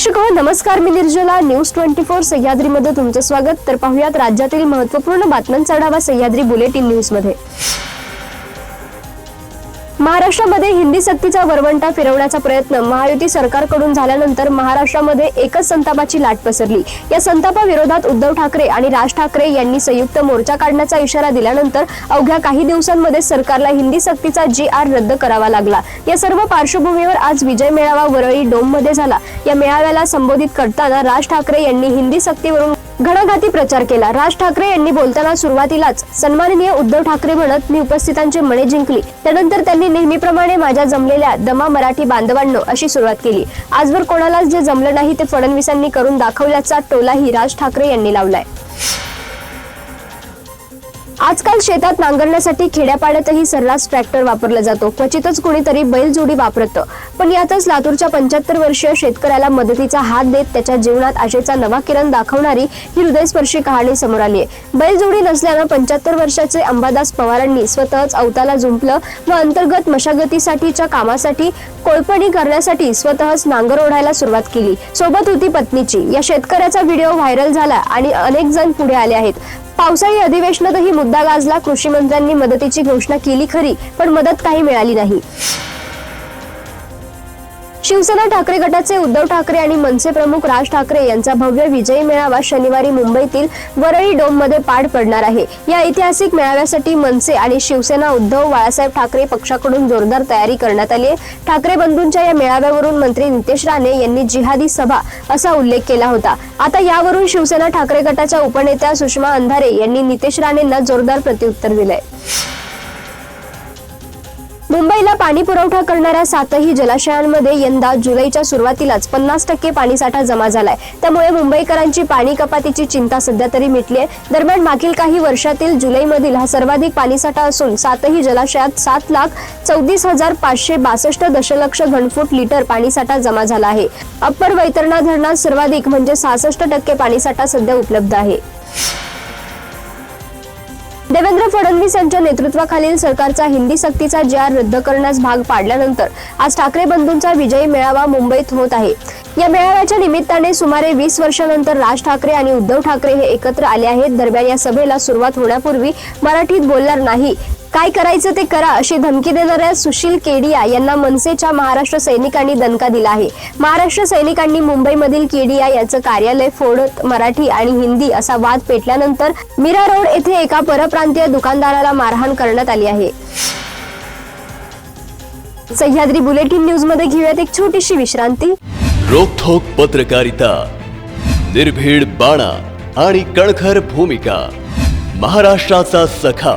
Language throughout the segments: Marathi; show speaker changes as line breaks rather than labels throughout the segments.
प्रेक्षक नमस्कार मी निर्जला. न्यूज ट्वेंटी फोर सह्याद्रीमध्ये तुमचं स्वागत. तर पाहुयात राज्यातील महत्त्वपूर्ण बातम्यांचा आढावा सह्याद्री बुलेटिन न्यूजमध्ये महाराष्ट्रामध्ये हिंदी सक्तीचा वरवंटा फिरवण्याचा प्रयत्न महायुती सरकारकडून झाल्यानंतर महाराष्ट्रामध्ये एकच संतापाची लाट पसरली. या संतापाविरोधात उद्धव ठाकरे आणि राज ठाकरे यांनी संयुक्त मोर्चा काढण्याचा इशारा दिल्यानंतर अवघ्या काही दिवसांमध्ये सरकारला हिंदी सक्तीचा जी आर रद्द करावा लागला. या सर्व पार्श्वभूमीवर आज विजय मेळावा वरळी डोममध्ये झाला. या मेळाव्याला संबोधित करताना राज ठाकरे यांनी हिंदी सक्तीवरून घणाघाती प्रचार केला. राज ठाकरे यांनी बोलताना सुरुवातीलाच सन्माननीय उद्धव ठाकरे म्हणत मी उपस्थितांचे मणे जिंकली. त्यानंतर त्यांनी नेहमीप्रमाणे माझ्या जमलेल्या दमा मराठी बांधवांनो अशी सुरुवात केली. आजवर कोणालाच जे जमलं नाही ते फडणवीसांनी करून दाखवल्याचा टोलाही राज ठाकरे यांनी लावलाय. आजकाल शेतात नांगरण्यासाठी खेड्यापाड्यातही सर्रास ट्रॅक्टर वापरला जातो. क्वचितच कुणीतरी बैलजोडी वापरतं. पण यातच लातूरच्या पंच्याहत्तर वर्षीय शेतकऱ्याला मदतीचा हात देत त्याच्या जीवनात आशेचा नवा किरण दाखवणारी ही हृदयस्पर्शी कहाणी समोर आली आहे बैलजोडी नसल्यानं पंच्याहत्तर वर्षाचे अंबादास पवारांनी स्वतःच अवताला जुंपलं व अंतर्गत मशागतीसाठीच्या कामासाठी कोळपणी करण्यासाठी स्वतःच नांगर ओढायला सुरुवात केली. सोबत होती पत्नीची. या शेतकऱ्याचा व्हिडिओ व्हायरल झाला आणि अनेक जण पुढे आले आहेत. पावसाळी अधिवेशनातही मुद्दा गाजला. कृषी मंत्र्यांनी मदतीची घोषणा केली खरी पण मदत काही मिळाली नाही. शिवसेना ठाकरे गटाचे उद्धव ठाकरे आणि मनसे प्रमुख राज ठाकरे यांचा भव्य विजयी मेळावा शनिवारी मुंबईतील वरळी डोममध्ये पार पडणार आहे. या ऐतिहासिक मेळाव्यासाठी मनसे आणि शिवसेना उद्धव बाळासाहेब ठाकरे पक्षाकडून जोरदार तयारी करण्यात आली आहे. ठाकरे बंधूंच्या या मेळाव्यावरून मंत्री नितेश राणे यांनी जिहादी सभा असा उल्लेख केला होता. आता यावरून शिवसेना ठाकरे गटाच्या उपनेत्या सुषमा अंधारे यांनी नितेश राणेंना जोरदार प्रत्युत्तर दिलंय. मुंबईला पाणी पुरवठा करणाऱ्या सातही जलाशयांमध्ये यंदा जुलैच्या सुरुवातीलाच पन्नास टक्के पाणीसाठा जमा झालाय. त्यामुळे मुंबईकरांची पाणी कपातीची चिंता सध्या तरी मिटली आहे दरम्यान मागील काही वर्षातील जुलैमधील हा सर्वाधिक पाणीसाठा असून सातही जलाशयात सात लाख चौतीस हजार पाचशे बासष्ट दशलक्ष घनफूट लिटर पाणीसाठा जमा झाला आहे. अप्पर वैतरणा धरणात सर्वाधिक म्हणजे सहासष्ट टक्के पाणीसाठा सध्या उपलब्ध आहे. देवेंद्र फडणवीस यांच्या नेतृत्वाखालील सरकारचा हिंदी सक्तीचा जार रद्द करण्यास भाग पाडल्यानंतर आज ठाकरे बंधूंचा विजयी मेळावा मुंबईत होत आहे. या मेळाव्याच्या निमित्ताने सुमारे वीस वर्षानंतर राज ठाकरे आणि उद्धव ठाकरे हे एकत्र आले आहेत. दरम्यान या सभेला सुरुवात होण्यापूर्वी मराठीत बोलणार नाही काय करायचं ते करा अशी धमकी देणाऱ्या सुशील केडिया यांना मनसेच्या महाराष्ट्र सैनिकांनी दणका दिला आहे. महाराष्ट्र सैनिकांनी मुंबईमधील केडिया याचं कार्यालय फोडत मराठी आणि हिंदी असा वाद पेटल्यानंतर मीरा रोड येथे एका परप्रांतीय दुकानदाराला मारहाण करण्यात आली आहे. सह्याद्री बुलेटिन न्यूजमध्ये घेऊयात एक छोटीशी विश्रांती.
रोखोक पत्रकारिता निर्भीड बाणा आणि कणखर भूमिका महाराष्ट्राचा सखा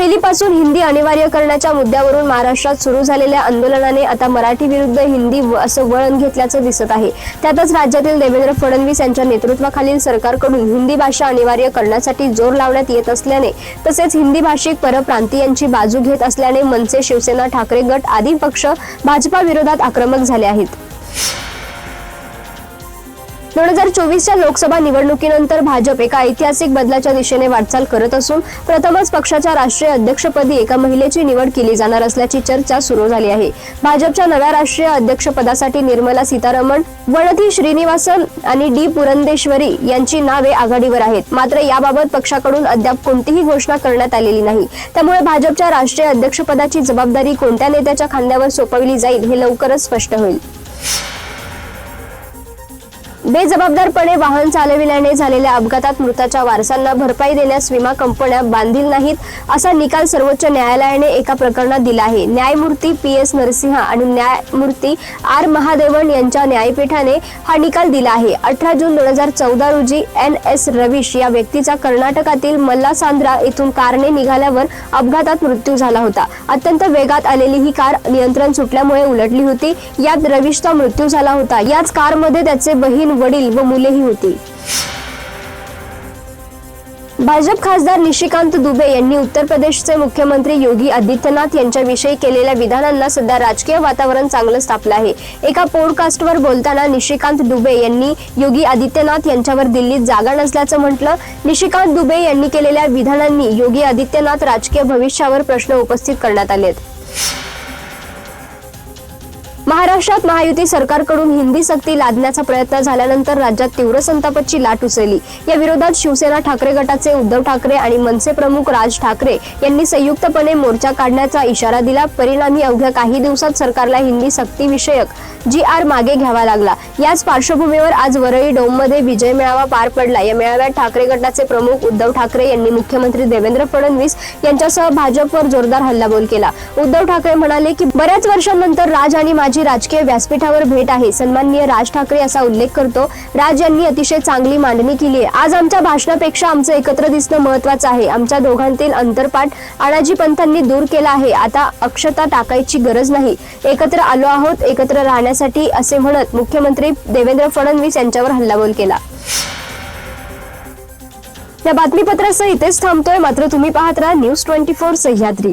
पहिलीपासून हिंदी अनिवार्य करण्याच्या मुद्द्यावरून महाराष्ट्रात सुरू झालेल्या आंदोलनाने आता मराठी विरुद्ध हिंदी असं वळण घेतल्याचं दिसत आहे. त्यातच राज्यातील देवेंद्र फडणवीस यांच्या नेतृत्वाखालील सरकारकडून हिंदी भाषा अनिवार्य करण्यासाठी जोर लावण्यात येत असल्याने तसेच हिंदी भाषिक परप्रांतीयांची बाजू घेत असल्याने मनसे शिवसेना ठाकरे गट आदी पक्ष भाजपा विरोधात आक्रमक झाले आहेत. दोन हजार चोवीसच्या लोकसभा निवडणुकीनंतर भाजप एका ऐतिहासिक बदलाच्या दिशेने वाटचाल करत असून प्रथमच पक्षाच्या राष्ट्रीय अध्यक्षपदी एका महिलेची निवड केली जाणार असल्याची चर्चा सुरू झाली आहे. भाजपच्या नव्या राष्ट्रीय अध्यक्षपदासाठी निर्मला सीतारामन वणती श्रीनिवासन आणि डी पुरंदेश्वरी यांची नावे आघाडीवर आहेत. मात्र याबाबत पक्षाकडून अद्याप कोणतीही घोषणा करण्यात आलेली नाही. त्यामुळे भाजपच्या राष्ट्रीय अध्यक्षपदाची जबाबदारी कोणत्या नेत्याच्या खांद्यावर सोपवली जाईल हे लवकरच स्पष्ट होईल. बेजबाबदारपणे वाहन चालविल्याने झालेल्या अपघातात मृताच्या वारसांना भरपाई देण्यास विमा कंपन्या बांधील नाहीत असा निकाल सर्वोच्च न्यायालयाने एका प्रकरणात दिला आहे. न्यायमूर्ती पी एस नरसिंहा आणि न्यायमूर्ती आर महादेवन यांच्या न्यायपीठाने हा निकाल दिला आहे. अठरा जून दोन हजार चौदा रोजी एन एस रवीश या व्यक्तीचा कर्नाटकातील मल्लासांद्रा येथून कारने निघाल्यावर अपघातात मृत्यू झाला होता. अत्यंत वेगात आलेली ही कार नियंत्रण सुटल्यामुळे उलटली होती. यात रवीशचा मृत्यू झाला होता. याच कारमध्ये त्याचे बहीण वडील व मुलेही होती. भाजप खासदार निशिकांत दुबे यांनी उत्तर प्रदेशचे मुख्यमंत्री योगी आदित्यनाथ यांच्याविषयी केलेल्या विधानांना सध्या राजकीय वातावरण चांगलं तापलं आहे. एका पॉडकास्टवर बोलताना निशिकांत दुबे यांनी योगी आदित्यनाथ यांच्यावर दिल्लीत जागा नसल्याचं म्हटलं. निशिकांत दुबे यांनी केलेल्या विधानांनी योगी आदित्यनाथ राजकीय भविष्यावर प्रश्न उपस्थित करण्यात आलेत. महाराष्ट्रात महायुती सरकारकडून हिंदी सक्ती लादण्याचा प्रयत्न झाल्यानंतर राज्यात तीव्र संतापाची लाट उसळली. या विरोधात शिवसेना ठाकरे गटाचे उद्धव ठाकरे आणि मनसे प्रमुख राज ठाकरे यांनी संयुक्तपणे मोर्चा काढण्याचा इशारा दिला. परिणामी अवघ्या काही दिवसात सरकारला हिंदी सक्ती विषयक जी आर मागे घ्यावा लागला. याच पार्श्वभूमीवर आज वरळी डोममध्ये विजय मेळावा पार पडला. या मेळाव्यात ठाकरे गटाचे प्रमुख उद्धव ठाकरे यांनी मुख्यमंत्री देवेंद्र फडणवीस यांच्यासह भाजपवर जोरदार हल्लाबोल केला. उद्धव ठाकरे म्हणाले की बऱ्याच वर्षांनंतर राज आणि माझी राजकीय व्यासपीठावर भेट आहे सन्माननीय राज ठाकरे असा उल्लेख करतो. राज यांनी अतिशय चांगली मांडणी केली आहे. आज आमच्या भाषणापेक्षा आमचं एकत्र दिसणं महत्वाचं आहे. आमच्या दोघांतील अंतरपाठ अनाजी पंथांनी दूर केला आहे. आता अक्षता टाकायची गरज नाही. एकत्र आलो आहोत एकत्र राहण्यासाठी असे म्हणत मुख्यमंत्री देवेंद्र फडणवीस यांच्यावर हल्लाबोल केला. या बातमीपत्रासह इथेच थांबतोय. मात्र तुम्ही पाहत राहा न्यूज ट्वेंटी फोर सह्याद्री.